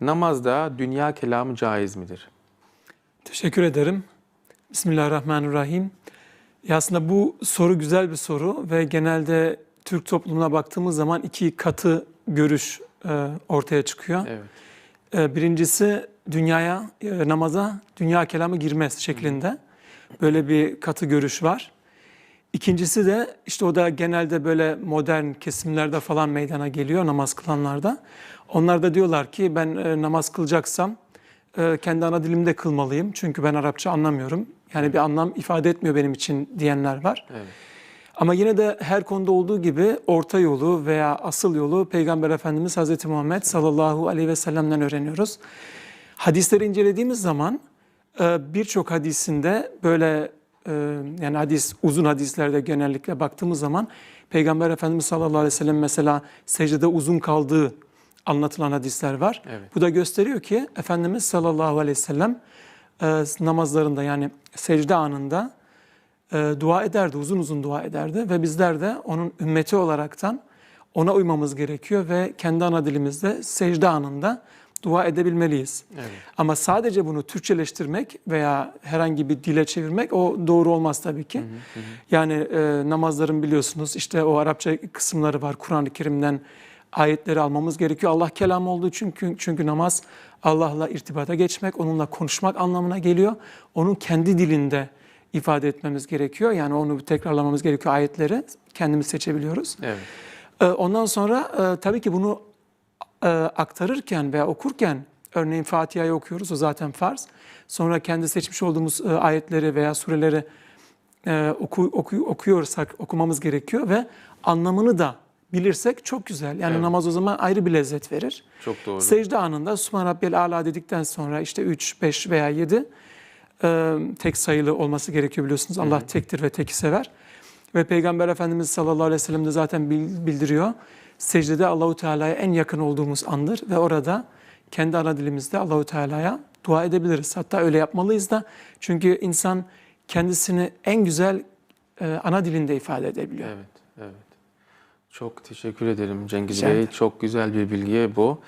Namazda dünya kelamı caiz midir? Teşekkür ederim. Bismillahirrahmanirrahim. Ya aslında bu soru güzel bir soru ve genelde Türk toplumuna baktığımız zaman iki katı görüş e, ortaya çıkıyor. Evet. E, Birincisi dünyaya, e, namaza dünya kelamı girmez şeklinde. Böyle bir katı görüş var. İkincisi de işte o da genelde böyle modern kesimlerde falan meydana geliyor namaz kılanlarda. Onlar da diyorlar ki ben e, namaz kılacaksam e, kendi ana dilimde kılmalıyım. Çünkü ben Arapça anlamıyorum. Yani bir anlam ifade etmiyor benim için diyenler var. Evet. Ama yine de her konuda olduğu gibi orta yolu veya asıl yolu Peygamber Efendimiz Hazreti Muhammed sallallahu aleyhi ve sellem'den öğreniyoruz. Hadisleri incelediğimiz zaman e, birçok hadisinde böyle yani hadis uzun hadislerde genellikle baktığımız zaman Peygamber Efendimiz sallallahu aleyhi ve sellem mesela secdede uzun kaldığı anlatılan hadisler var. Evet. Bu da gösteriyor ki Efendimiz sallallahu aleyhi ve sellem e, namazlarında yani secde anında e, dua ederdi, uzun uzun dua ederdi ve bizler de onun ümmeti olaraktan ona uymamız gerekiyor ve kendi ana dilimizde secde anında dua edebilmeliyiz. Evet. Ama sadece bunu Türkçeleştirmek veya herhangi bir dile çevirmek o doğru olmaz tabii ki. Yani e, namazların biliyorsunuz işte o Arapça kısımları var Kur'an-ı Kerim'den ayetleri almamız gerekiyor. Allah kelam olduğu çünkü çünkü namaz Allah'la irtibata geçmek, onunla konuşmak anlamına geliyor. Onun kendi dilinde ifade etmemiz gerekiyor. Yani onu tekrarlamamız gerekiyor ayetleri. Kendimiz seçebiliyoruz. Evet. Ee, Ondan sonra e, tabii ki bunu e, aktarırken veya okurken örneğin Fatiha'yı okuyoruz o zaten farz. Sonra kendi seçmiş olduğumuz e, ayetleri veya sureleri e, oku, oku, okuyorsak okumamız gerekiyor ve anlamını da bilirsek çok güzel. Yani Evet. namaz o zaman ayrı bir lezzet verir. Çok doğru. Secde anında Subhan Rabbiyel Ala dedikten sonra işte 3, 5 veya 7 e, tek sayılı olması gerekiyor biliyorsunuz. Allah tektir ve teki sever. Ve Peygamber Efendimiz sallallahu aleyhi ve sellem de zaten bil- bildiriyor. Secdede Allahu Teala'ya en yakın olduğumuz andır ve orada kendi ana dilimizde Allahu Teala'ya dua edebiliriz. Hatta öyle yapmalıyız da çünkü insan kendisini en güzel e, ana dilinde ifade edebiliyor. Evet, evet. Çok teşekkür ederim Cengiz Bey. Çok güzel bir bilgi bu.